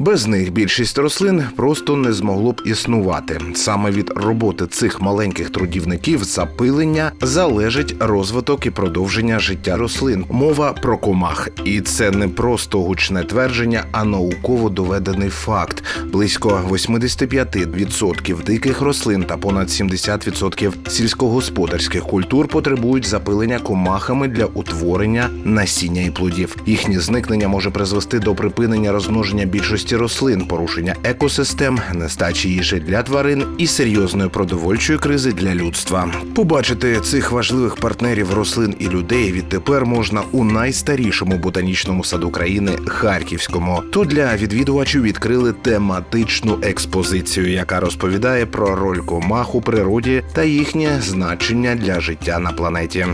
Без них більшість рослин просто не змогло б існувати. Саме від роботи цих маленьких трудівників запилення залежить розвиток і продовження життя рослин. Мова про комах, і це не просто гучне твердження, а науково доведений факт. Близько 85% диких рослин та понад 70% сільськогосподарських культур потребують запилення комахами для утворення насіння і плодів. Їхнє зникнення може призвести до припинення розмноження більшості рослин, порушення екосистем, нестачі їжі для тварин і серйозної продовольчої кризи для людства. Побачити цих важливих партнерів рослин і людей відтепер можна у найстарішому ботанічному саду країни Харківському. Тут для відвідувачів відкрили тематичну експозицію, яка розповідає про роль комах у природі та їхнє значення для життя на планеті.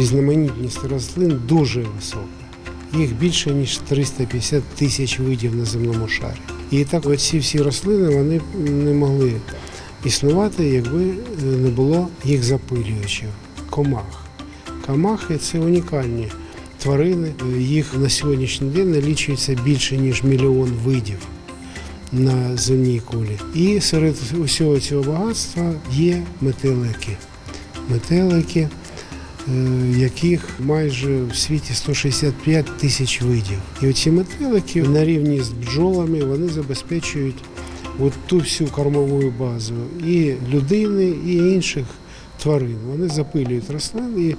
Різноманітність рослин дуже висока. Їх більше ніж 350 тисяч видів на земному шарі. І так оці всі рослини вони не могли існувати, якби е, не було їх запилювачів, комах. Комахи це унікальні тварини. Їх на сьогоднішній день налічується більше ніж мільйон видів на земній кулі. І серед усього цього багатства є метелики. Метелики яких майже в світі 165 тисяч видів. І оці метелики на рівні з бджолами вони забезпечують от ту всю кормову базу і людини, і інших тварин. Вони запилюють рослин, і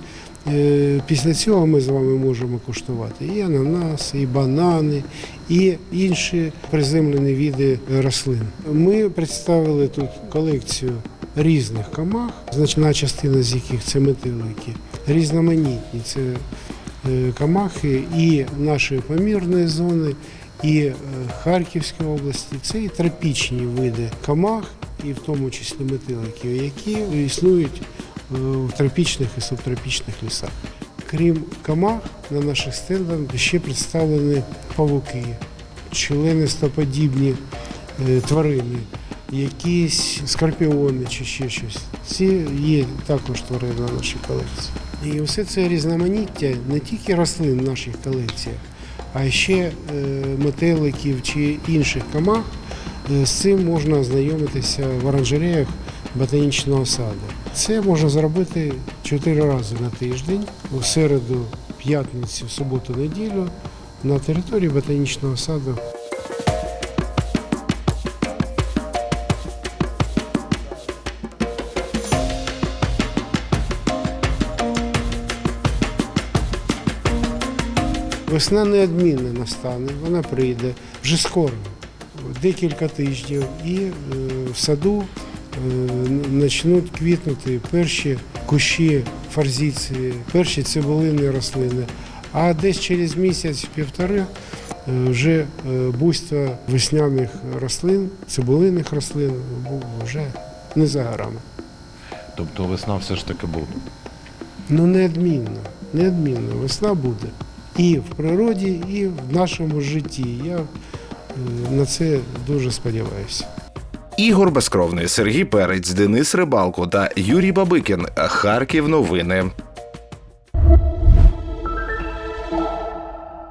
е, після цього ми з вами можемо куштувати і ананаси, і банани, і інші приземлені види рослин. Ми представили тут колекцію різних комах, значна частина з яких це метелики, різноманітні це е, комахи і нашої помірної зони, і е, Харківської області. Це і тропічні види комах, і в тому числі метеликів, які існують е, в тропічних і субтропічних лісах. Крім комах, на наших стендах ще представлені павуки, членистоподібні тварини, якісь скорпіони чи ще щось. Ці є також тварини на нашій колекції. І все це різноманіття не тільки рослин в наших колекціях, а ще е, метеликів чи інших комах. Е, З цим можна ознайомитися в оранжереях ботанічного саду. Це можна зробити чотири рази на тиждень, у середу, п'ятницю, суботу, неділю на території ботанічного саду. Весна неодмінно настане, вона прийде вже скоро, декілька тижнів, і е, в саду е, почнуть квітнути перші кущі фарзіції, перші цибулинні рослини. А десь через місяць-півтори е, вже е, буйство весняних рослин, цибулинних рослин вже не за горами. Тобто весна все ж таки буде. Ну, неодмінно, неодмінно, весна буде. І в природі, і в нашому житті. Я е, на це дуже сподіваюся. Ігор Безкровний, Сергій Перець, Денис Рибалко та Юрій Бабикін. Харків новини.